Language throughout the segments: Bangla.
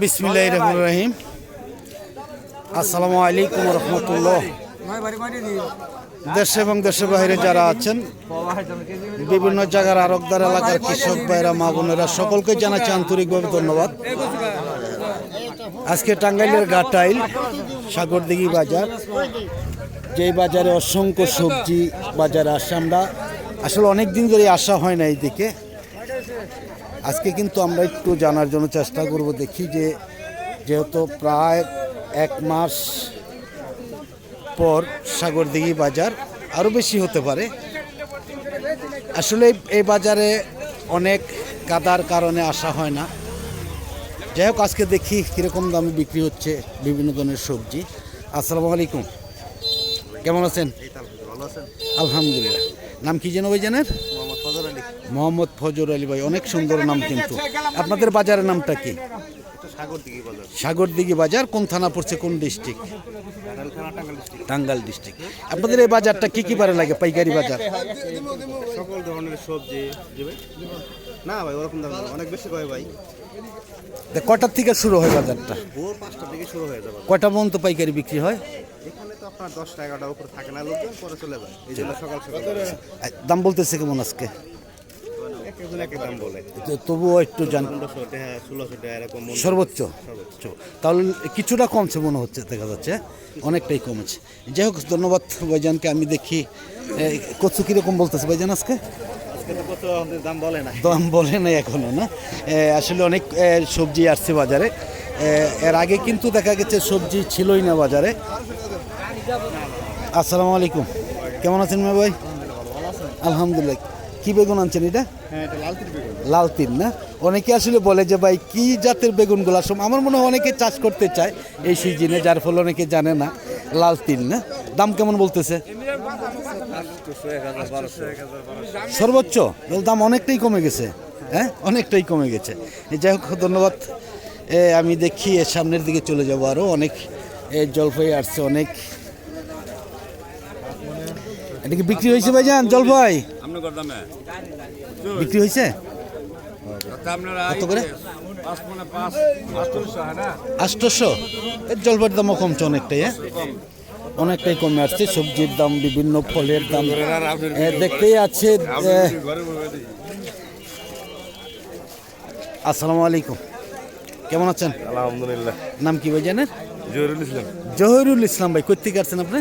বিসমিল্লাহ রহমান রহিম। আসসালামু আলাইকুম রহমতুল্লাহ। দেশ এবং দেশের বাইরে যারা আছেন বিভিন্ন জায়গার আরবদার এলাকার কৃষক ভাইরা মা বোনেরা সকলকে জানাচ্ছি আন্তরিকভাবে ধন্যবাদ। আজকে টাঙ্গাইলের ঘাটাইল সাগরদিঘি বাজার যেই বাজারে অসংখ্য সবজি বাজারে আসে আমরা আসলে অনেক দিন ধরে আসা হয় না এইদিকে। আজকে কিন্তু আমরা একটু জানার জন্য চেষ্টা করব দেখি যে যেহেতু প্রায় এক মাস পর সাগরদিঘি বাজার আরও বেশি হতে পারে। আসলে এই- বাজারে অনেক কাদার কারণে আসা হয় না। যাই হোক আজকে দেখি কীরকম দামে বিক্রি হচ্ছে বিভিন্ন ধরনের সবজি। আসসালামু আলাইকুম। কেমন আছেন? আলহামদুলিল্লাহ নাম কি যেন ওই জানেন মোহাম্মদ ফজর আলী ভাই অনেক সুন্দর নাম কিন্তু। আপনাদের বাজারের নামটা কি? সাগরদিঘি বাজার কোন থানা পড়ছে কোন ডিস্ট্রিক্ট? টাঙ্গাল ডিস্ট্রিক্ট। আপনাদের এই বাজারটা কি কি বারে লাগে? পাইকারি বাজার? সকল ধরনের সবজি। না ভাই ওরকম দাম অনেক বেশি কয় ভাই? কটার থেকে শুরু হয় বাজারটা? ভোর পাঁচটা থেকে শুরু হয়ে যাবে। কয়টা পর্যন্ত পাইকারি বিক্রি হয়? এখানে তো আপনার দশটা এগারোটার উপরে থাকে না লোকজন পরে চলে যায়। এই জন্য সকাল সকাল। দাম বলতেছে কেমন আজকে? তবুও একটু জান মন- সর্বোচ্চ। তাহলে কিছুটা কমছে মনে হচ্ছে দেখা যাচ্ছে। অনেকটাই কমেছে। যাই হোক ধন্যবাদ ভাইজানকে আমি দেখি কচু কীরকম বলতেছে ভাইজান আজকে? দাম বলে না। দাম বলে নাই এখনও না? আসলে অনেক সবজি আসছে বাজারে। এর আগে কিন্তু দেখা গেছে সবজি ছিলই না বাজারে। আসসালামু আলাইকুম। কেমন আছেন মা ভাই? আলহামদুলিল্লাহ। কি বেগুন আনছেন এটা? হ্যাঁ লাল তিল তিন না? অনেকে আসলে বলে যে ভাই কি জাতের বেগুনগুলো? আসলে আমার মনে হয় অনেকে চাষ করতে চায় এই সিজনে যার ফলে অনেকে জানে না। লাল তিন না? দাম কেমন বলতেছে? সর্বোচ্চ? দাম অনেকটাই কমে গেছে। হ্যাঁ অনেকটাই কমে গেছে। যাই হোক ধন্যবাদ। এ, আমি দেখি এর সামনের দিকে চলে যাব আরও অনেক এ, জলপাই আসছে অনেক। এটা কি বিক্রি হয়েছে ভাইজান? জলপাই? বিক্রি হয়েছে? কত করে? আটশোশো হয় আষ্টশো এর জলপাইয়ের দামও কমছে অনেকটাই হ্যাঁ? অনেকটাই কমে আসছে সবজির দাম বিভিন্ন ফলের দাম। এ, দেখতেই আছে আসসালামু আলাইকুম। কেমন আছেন? আলহামদুলিল্লাহ। নাম কি ভাই জানেন? জহিরুল ইসলাম। জহিরুল ইসলাম ভাই কোথা থেকে আসছেন আপনি?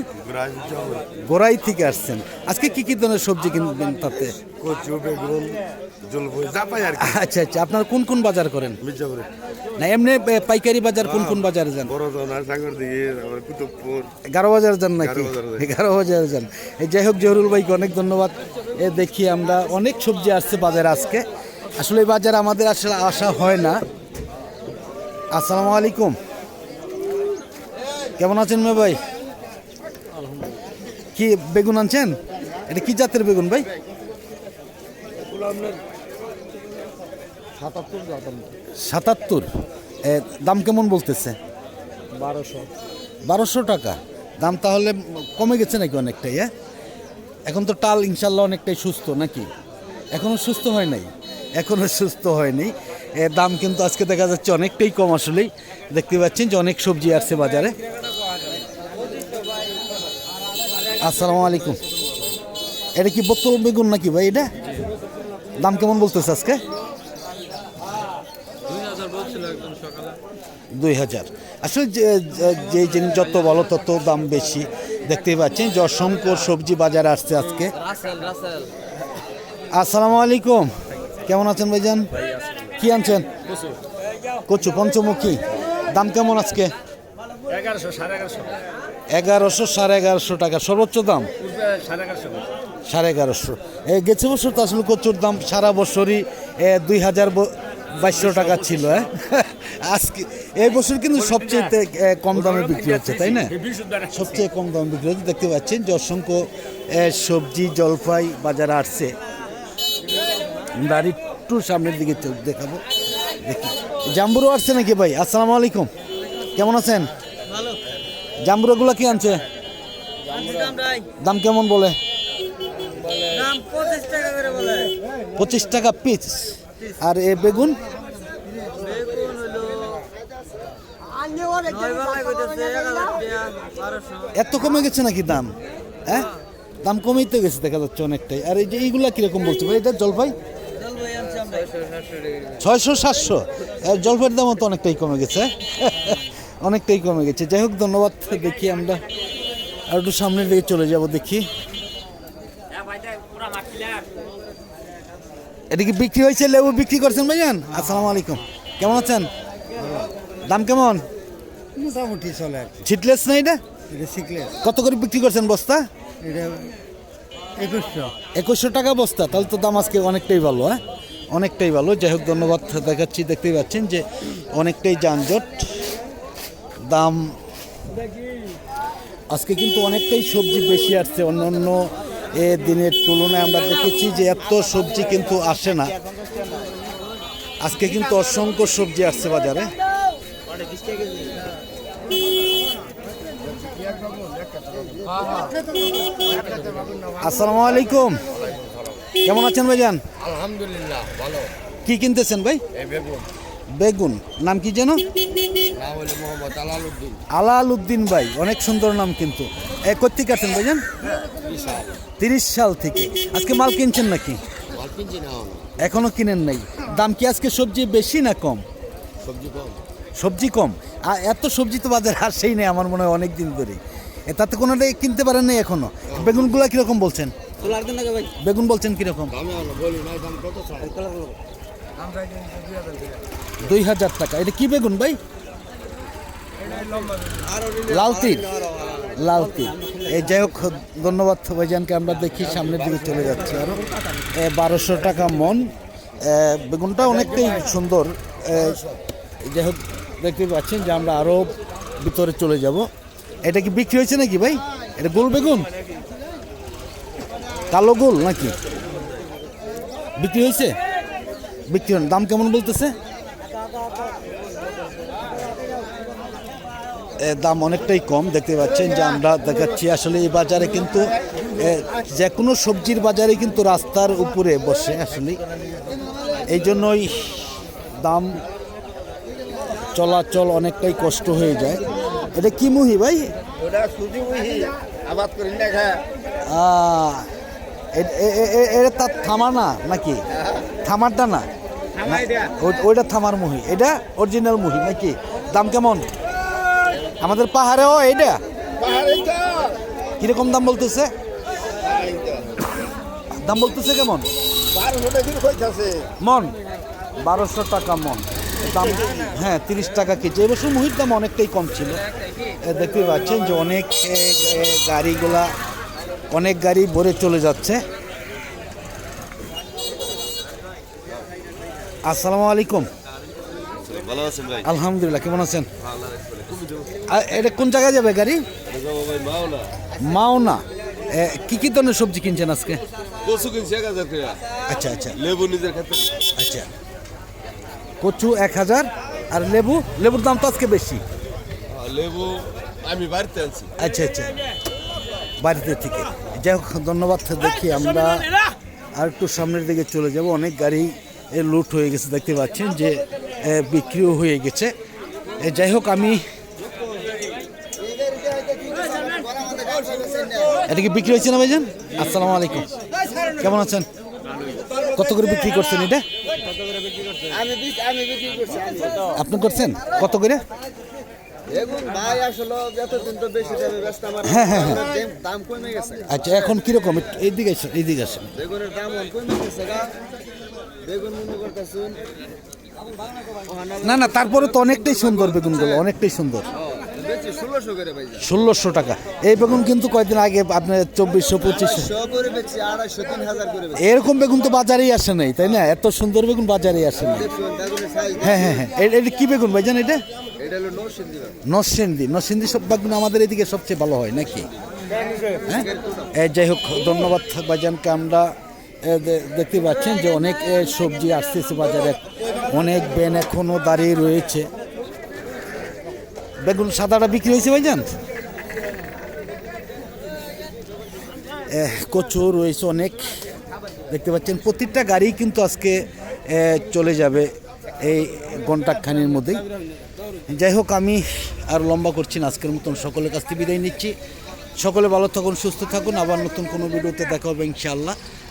গোড়াই থেকে আসছেন। আজকে কি কি ধরনের সবজি কিনবেন তাতে? কচু বেগুন আচ্ছা আচ্ছা আপনার কোন কোন বাজার করেন? না এমনি পাইকারি বাজার কোন কোন বাজারে যান? এগারো বাজার যান নাকি? এগারো বাজার যাই। এগারো বাজার যান যাই হোক জহরুল ভাইকে অনেক ধন্যবাদ। এ দেখি আমরা অনেক সবজি আসছে বাজারে আজকে। আসলে এই বাজার আমাদের আসলে আসা হয় না। আসসালামু আলাইকুম। কেমন আছেন মে ভাই? কি বেগুন আনছেন? এটা কি জাতের বেগুন ভাই? সাতাত্তর এ, দাম কেমন বলতেছে? বারোশো। বারোশো টাকা। দাম তাহলে কমে গেছে নাকি অনেকটাই হ্যাঁ এখন তো টাল ইনশাল্লাহ অনেকটাই সুস্থ নাকি? এখনও সুস্থ হয় নাই? এখনও সুস্থ হয়নি। এর দাম কিন্তু আজকে দেখা যাচ্ছে অনেকটাই কম আসলেই। দেখতে পাচ্ছেন যে অনেক সবজি আসছে বাজারে। আসসালামু আলাইকুম। এটা কি বোতল বেগুন নাকি ভাই এটা? দাম কেমন বলতেছে আজকে? দুই হাজার আসলে যে- জিনিস যত ভালো তত দাম বেশি। দেখতেই পাচ্ছেন যে অসংখ্য সবজি বাজারে আসছে আজকে। আসসালামু আলাইকুম। কেমন আছেন ভাইজান? কি আনছেন? কচু পঞ্চমুখী। দাম কেমন আজকে? এগারোশো সাড়ে এগারোশো। এগারোশো সাড়ে এগারোশো টাকা, সর্বোচ্চ দাম? সাড়ে এগারোশো। গেছে বছর তো আসলে কচুর দাম সারা বছরই দুই হাজার বাইশশো টাকা ছিল হ্যাঁ? আজকে এই বছর কিন্তু সবচেয়ে কম দামে বিক্রি হচ্ছে, তাই না? সবচেয়ে কম দামে বিক্রি হচ্ছে। দেখতে পাচ্ছেন যে অসংখ্য সবজি, জলপাই বাজারে আসছে। আমরা একটু সামনের দিকে দেখাবো। দেখি। জাম্বুরও আসছে নাকি ভাই? আসসালামু আলাইকুম। কেমন আছেন? জাম্বুরাগুলো কি আনছে? দাম কেমন বলে? পঁচিশ টাকা পিস আর এ বেগুন? এত কমে গেছে নাকি দাম? হ্যাঁ? দাম কমেই তো গেছে দেখা যাচ্ছে অনেকটাই। আর এই যে এইগুলা কীরকম বলছো ভাই? এটা জলপাই? ছয়শো সাতশো। জলপাইয়ের দামও তো অনেকটাই কমে গেছে। অনেকটাই কমে গেছে। যাই হোক ধন্যবাদ। দেখি আমরা আর একটু সামনের দিকে চলে যাব দেখি। এটা কি বিক্রি হয়েছে লেবু বিক্রি করছেন ভাইজান? আসসালামু আলাইকুম। কেমন আছেন? দাম কেমন? মোটামুটি চলে আর না এটা? এটা কত করে বিক্রি করছেন বস্তা? এটা একুশশো। একুশশো টাকা বস্তা। তাহলে তো দাম আজকে অনেকটাই ভালো হ্যাঁ? অনেকটাই ভালো। যাই হোক ধন্যবাদ দেখাচ্ছি দেখতেই পাচ্ছেন যে অনেকটাই যানজট। দাম আজকে কিন্তু অনেকটাই সবজি বেশি আসছে। অন্য অন্য এ দিনের তুলনায় আমরা দেখেছি যে এত সবজি কিন্তু আসে না। আজকে কিন্তু অসংখ্য সবজি আসছে বাজারে। আসসালামু আলাইকুম। কেমন আছেন ভাইজান? আলহামদুলিল্লাহ ভালো। কি কিনতেছেন ভাই? বেগুন। বেগুন। নাম কি যেন? আলাল উদ্দিন ভাই অনেক সুন্দর নাম কিন্তু। এ কোথেকে আছেন ভাইজান? তিরিশ সাল। থেকে। আজকে মাল কিনছেন নাকি? মাল কিনছি এখনও। কিনেন নাই। দাম কি আজকে সবজি বেশি না কম? সবজি কম। সবজি কম? আর এত সবজি তো বাজারে আসেই নেই আমার মনে হয় অনেক দিন ধরে। এ তাতে কোনোটাই কিনতে পারেন নাই এখনও? বেগুনগুলো কীরকম বলছেন? বেগুন বলছেন কীরকম? দুই হাজার টাকা। এটা কি বেগুন ভাই? লাল তীর লাল তীর এই যাই হোক, ধন্যবাদ ভাইজানকে, আমরা দেখি সামনের দিকে চলে যাচ্ছি আরও। বারোশো টাকা মন। বেগুনটা অনেকটাই সুন্দর। যাই হোক, দেখতে পাচ্ছেন যে আমরা আরও ভিতরে চলে যাব। এটা কি বিক্রি হয়েছে নাকি ভাই? এটা গোল বেগুন? কালো গোল নাকি? বিক্রি হয়েছে? বিক্রি হন দাম কেমন বলতেছে? দাম অনেকটাই কম দেখতে পাচ্ছেন যে আমরা দেখাচ্ছি। আসলে এই বাজারে কিন্তু যে কোনো সবজির বাজারে কিন্তু রাস্তার উপরে বসে আসলে। এই জন্যই দাম চলাচল অনেকটাই কষ্ট হয়ে যায়। এটা কি মুহি ভাই? এটা তার থামা না নাকি? থামারটা না? ওইটা থামার মুহি। এটা অরিজিনাল মুহি নাকি? দাম কেমন? আমাদের পাহাড়েও এইটা? কীরকম দাম বলতেছে? দাম বলতেছে কেমন? মন? বারোশো টাকা মন। দাম হ্যাঁ তিরিশ টাকা কেজি। এবছর মুহির দাম অনেকটাই কম ছিল। দেখতে পাচ্ছেন যে অনেক গাড়িগুলা অনেক গাড়ি ভরে চলে যাচ্ছে। আসসালামু আলাইকুম। ভালো আছেন ভাই? আলহামদুলিল্লাহ কেমন আছেন? এটা কোন জায়গায় যাবে গাড়ি? মাওনা। কি কি ধরনের সবজি কিনছেন আজকে? কচু কিনছি এক হাজার আচ্ছা আচ্ছা। লেবু নিজের আচ্ছা। কচু এক হাজার আর লেবু? লেবুর দাম তো আজকে বেশি। লেবু আমি বাড়িতে আনছি। আচ্ছা আচ্ছা। বাড়িতে থেকে। যাই হোক ধন্যবাদ। দেখি আমরা আর একটু সামনের দিকে চলে যাব। অনেক গাড়ি লুট হয়ে গেছে দেখতে পাচ্ছেন যে বিক্রিও হয়ে গেছে। যাই হোক আমি এটা কি বিক্রি হয়েছে না ভাইজান? আসসালামু আলাইকুম। কেমন আছেন? কত করে বিক্রি করছেন এটা। আপনি করছেন? কত করে? হ্যাঁ, হ্যাঁ, হ্যাঁ। আচ্ছা এখন কীরকম? এইদিকে এইদিকে আসেন। না না, তারপরে তো অনেকটাই সুন্দর বেগুনগুলো, অনেকটাই সুন্দর। ষোলোশো টাকা। এই বেগুন কিন্তু কয়েকদিন আগে আপনার চব্বিশশো, পঁচিশশো। এরকম বেগুন তো বাজারেই আসে নাই, তাই না? এত সুন্দর বেগুন বাজারেই আসে সাইজ হ্যাঁ হ্যাঁ হ্যাঁ। এটা কি বেগুন ভাইজান এটা। নরসিংদী। নরসিংদী সব বেগুন আমাদের এদিকে সবচেয়ে ভালো হয়, নাকি? হ্যাঁ? যাই হোক, ধন্যবাদ ভাইজানকে আমরা দেখতে পাচ্ছেন যে অনেক সবজি আসতেছে বাজারে। অনেক বেন এখনও দাঁড়িয়ে রয়েছে। বেগুন সাদাটা বিক্রি হয়েছে ভাইজান? এ, কচু রয়েছে অনেক। দেখতে পাচ্ছেন প্রত্যেকটা গাড়ি কিন্তু আজকে চলে যাবে এই ঘণ্টাখানির মধ্যেই। যাই হোক আমি আর লম্বা করছি না আজকের মতন সকলের কাছ থেকে বিদায় নিচ্ছি। সকলে ভালো থাকুন সুস্থ থাকুন। আবার নতুন কোনো ভিডিওতে দেখা হবে ইনশাআল্লাহ।